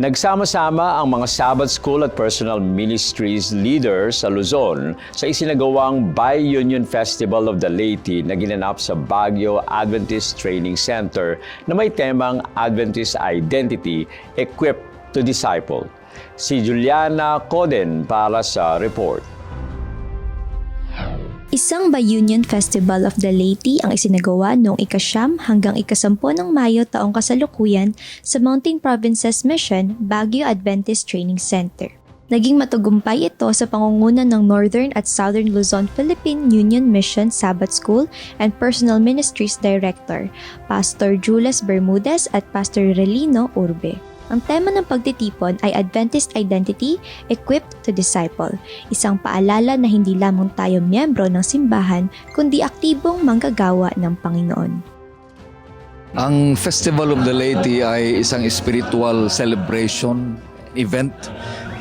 Nagsama-sama ang mga Sabbath School at Personal Ministries leaders sa Luzon sa isinagawang Bi-Union Festival of the Laity na ginanap sa Baguio Adventist Training Center na may temang Adventist Identity Equipped to Disciple. Si Juliana Coden para sa report. Isang Bayunion Festival of the Laity ang isinagawa noong ikasyam hanggang ikasampu ng Mayo taong kasalukuyan sa Mountain Provinces Mission, Baguio Adventist Training Center. Naging matagumpay ito sa pangunguna ng Northern at Southern Luzon Philippine Union Mission Sabbath School and Personal Ministries Director, Pastor Jules Bermudez at Pastor Relino Urbe. Ang tema ng pagtitipon ay Adventist Identity, Equipped to Disciple, isang paalala na hindi lamang tayo miyembro ng simbahan, kundi aktibong manggagawa ng Panginoon. Ang Festival of the Laity ay isang spiritual celebration, event,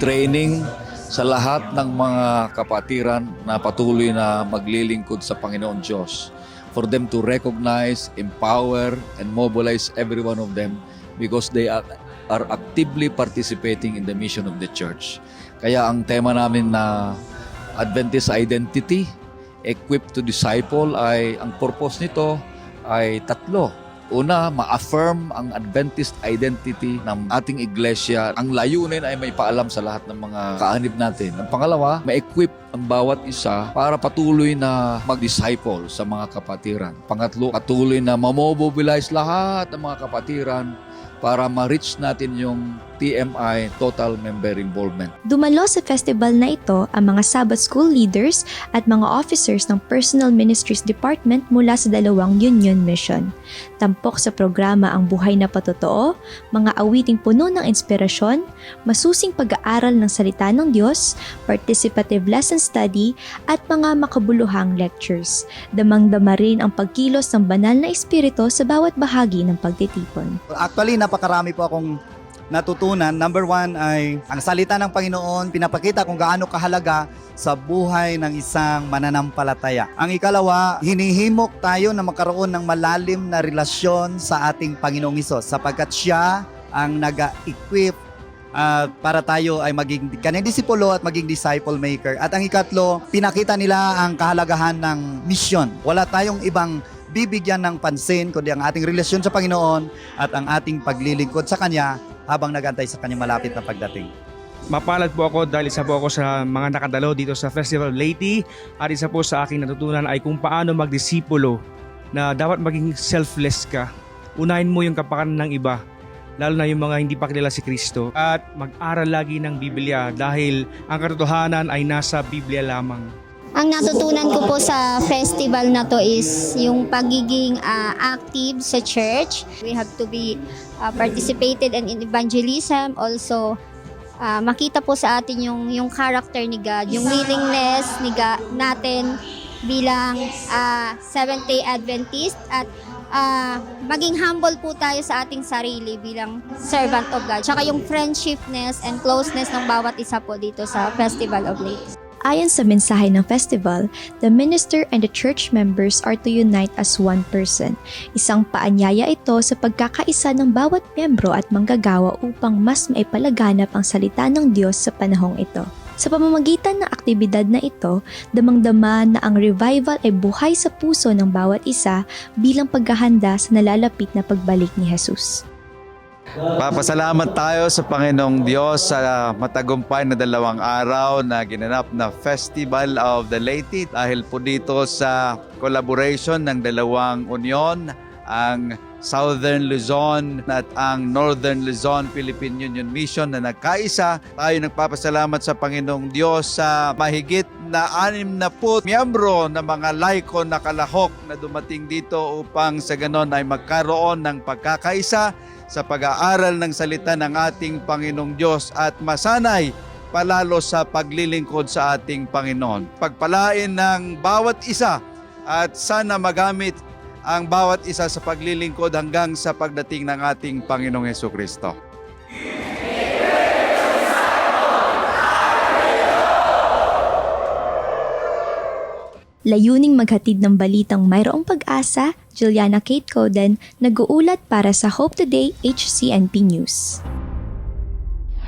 training sa lahat ng mga kapatiran na patuloy na maglilingkod sa Panginoon Diyos. For them to recognize, empower, and mobilize every one of them because they are, are actively participating in the mission of the church. Kaya ang tema namin na Adventist Identity, Equipped to Disciple ay ang purpose nito ay tatlo. Una, ma-affirm ang Adventist identity ng ating iglesia. Ang layunin ay may paalam sa lahat ng mga kaanib natin. Ang pangalawa, ma-equip ang bawat isa para patuloy na mag-disciple sa mga kapatiran. Pangatlo, patuloy na mamobilize lahat ng mga kapatiran para ma-reach natin yung TMI, Total Member Involvement. Dumalo sa festival na ito ang mga Sabbath School leaders at mga officers ng Personal Ministries Department mula sa dalawang Union Mission. Tampok sa programa ang buhay na patotoo, mga awiting puno ng inspirasyon, masusing pag-aaral ng salita ng Diyos, participative lesson study, at mga makabuluhang lectures. Damang-dama rin ang pagkilos ng banal na espiritu sa bawat bahagi ng pagtitipon. Actually, napakarami po akong natutunan. Number one ay ang salita ng Panginoon, pinapakita kung gaano kahalaga sa buhay ng isang mananampalataya. Ang ikalawa, hinihimok tayo na magkaroon ng malalim na relasyon sa ating Panginoong Isos sapagkat siya ang naga-equip ah, para tayo ay maging kanyang disipulo at maging disciple maker. At ang ikatlo, pinakita nila ang kahalagahan ng mission. Wala tayong ibang bibigyan ng pansin kundi ang ating relasyon sa Panginoon at ang ating paglilingkod sa Kanya habang nagantay sa Kanyang malapit na pagdating. Mapalad po ako dahil isa po ako sa mga nakadalo dito sa Festival of Leyte at isa po sa aking natutunan ay kung paano magdisipulo na dapat maging selfless ka. Unahin mo yung kapakanan ng iba lalo na yung mga hindi pa kilala si Kristo at mag-aral lagi ng Biblia dahil ang katotohanan ay nasa Biblia lamang. Ang natutunan ko po sa festival na to is yung pagiging ah, active sa church. We have to be ah, participated in evangelism. Also, ah, makita po sa atin yung, yung character ni God, yung willingness ni God, natin bilang ah, Seventh-day Adventist at ah, maging humble po tayo sa ating sarili bilang servant of God. Tsaka yung friendshipness and closeness ng bawat isa po dito sa Festival of Ladies. Ayon sa mensahe ng festival, the minister and the church members are to unite as one person. Isang paanyaya ito sa pagkakaisa ng bawat miyembro at manggagawa upang mas maipalaganap ang salita ng Diyos sa panahong ito. Sa pamamagitan ng aktibidad na ito, damang-dama na ang revival ay buhay sa puso ng bawat isa bilang paghahanda sa nalalapit na pagbalik ni Jesus. Papasalamat tayo sa Panginoong Diyos sa matagumpay na dalawang araw na ginanap na Festival of the Laity dahil po dito sa collaboration ng dalawang union, ang Southern Luzon at ang Northern Luzon Philippine Union Mission na nagkaisa. Tayo nagpapasalamat sa Panginoong Diyos sa mahigit na anim na po miyembro ng mga laiko na kalahok na dumating dito upang sa ganon ay magkaroon ng pagkakaisa sa pag-aaral ng salita ng ating Panginoong Diyos at masanay palalo sa paglilingkod sa ating Panginoon. Pagpalain ng bawat isa at sana magamit ang bawat isa sa paglilingkod hanggang sa pagdating ng ating Panginoong Heso Kristo. Layuning maghatid ng balitang mayroong pag-asa, Juliana Kate Coden, nag-uulat para sa Hope Today HCNP News.